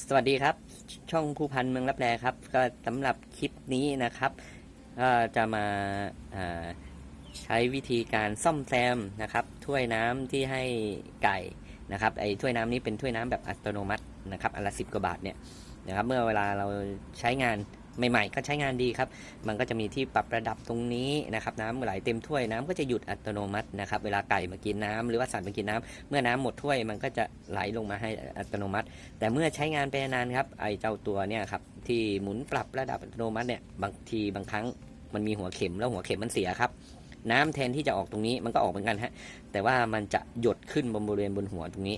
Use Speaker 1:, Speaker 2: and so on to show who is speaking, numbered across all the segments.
Speaker 1: สวัสดีครับ ช่องผู้พันเมืองรับแลครับ ก็สำหรับคลิปนี้นะครับก็จะมาาใช้วิธีการซ่อมแซมนะครับ ถ้วยน้ำที่ให้ไก่นะครับไอ้ถ้วยน้ำนี้เป็นถ้วยน้ำแบบอัตโนมัตินะครับอันละสิบกว่าบาทเนี่ยนะครับ เมื่อเวลาเราใช้งาน ใหม่ๆ ก็ใช้งานดีครับ มันก็จะมีที่ปรับระดับตรงนี้นะครับน้ำไหลเต็มถ้วยน้ำก็จะหยุดอัตโนมัตินะครับ เวลาไก่มากินน้ำหรือว่าสัตว์มากินน้ำเมื่อน้ำหมดถ้วยมันก็จะไหลลงมาให้อัตโนมัติ แต่เมื่อใช้งานไปนานครับไอเจ้าตัวเนี่ยครับที่หมุนปรับระดับอัตโนมัติเนี่ยบางทีบางครั้งมันมีหัวเข็มแล้วหัวเข็มมันเสียครับน้ำแทนที่จะออกตรงนี้มันก็ออกเหมือนกันฮะแต่ว่ามันจะหยดขึ้นบนบริเวณบนหัวตรงนี้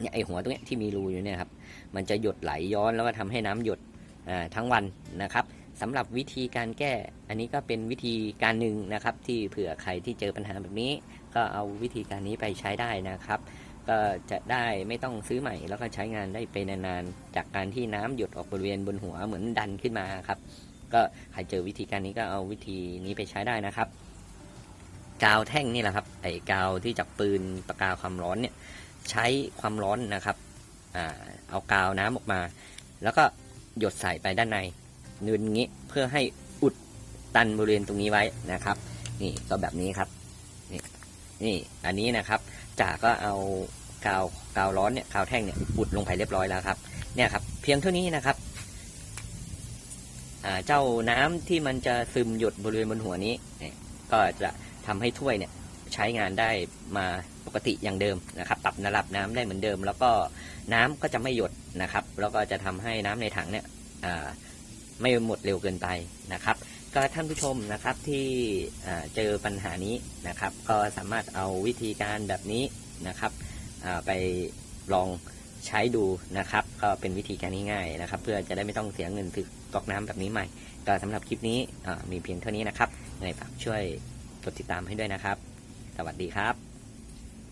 Speaker 1: เนี่ยไอหัวตรงเนี้ยที่มีรูอยู่เนี่ยครับมันจะหยดไหลย้อนแล้วก็ทำให้น้ำหยด ทั้งวันนะครับสำหรับวิธีการแก้อันนี้ก็เป็นวิธีการหนึ่งนะครับ ที่เผื่อใครที่เจอปัญหาแบบนี้ ก็เอาวิธีการนี้ไปใช้ได้นะครับ ก็จะได้ไม่ต้องซื้อใหม่ แล้วก็ใช้งานได้ไปนานๆจากการที่น้ำหยดออกบริเวณบนหัวเหมือนดันขึ้นมาครับ ก็ใครเจอวิธีการนี้ก็เอาวิธีนี้ไปใช้ได้นะครับ กาวแท่งนี่แหละครับไอ้กาวที่จับปืนปากกาความร้อนเนี่ยใช้ความร้อนนะครับอเอากาวน้ำออกมา แล้วก็ หยดใส่ไปด้านในนืนงี้เพื่อให้อุดตันบริเวณตรงนี้ไว้นะครับ นี่ก็แบบนี้ครับ นี่นี่อันนี้นะครับจ่าก็เอากาวกาวร้อนเนี่ยกาวแท่งเนี่ยอุดลงไปเรียบร้อยแล้วครับ เนี่ยครับ เพียงเท่านี้นะครับเจ้าน้ำที่มันจะซึมหยดบริเวณบนหัวนี้ก็จะทำให้ถ้วยเนี่ยใช้งานได้มา กติอย่างเดิมนะครับ ปรับระดับน้ำได้เหมือนเดิม แล้วก็น้ำก็จะไม่หยดนะครับ แล้วก็จะทำให้น้ำในถังเนี่ยไม่หมดเร็วเกินไปนะครับ ก็ท่านผู้ชมนะครับที่เจอปัญหานี้นะครับ ก็สามารถเอาวิธีการแบบนี้นะครับไปลองใช้ดูนะครับ ก็เป็นวิธีการง่ายๆนะครับ เพื่อจะได้ไม่ต้องเสียเงินถือก๊อกน้ำแบบนี้ใหม่ ก็สำหรับคลิปนี้มีเพียงเท่านี้นะครับยังไงฝากช่วยกดติดตามให้ด้วยนะครับ สวัสดีครับ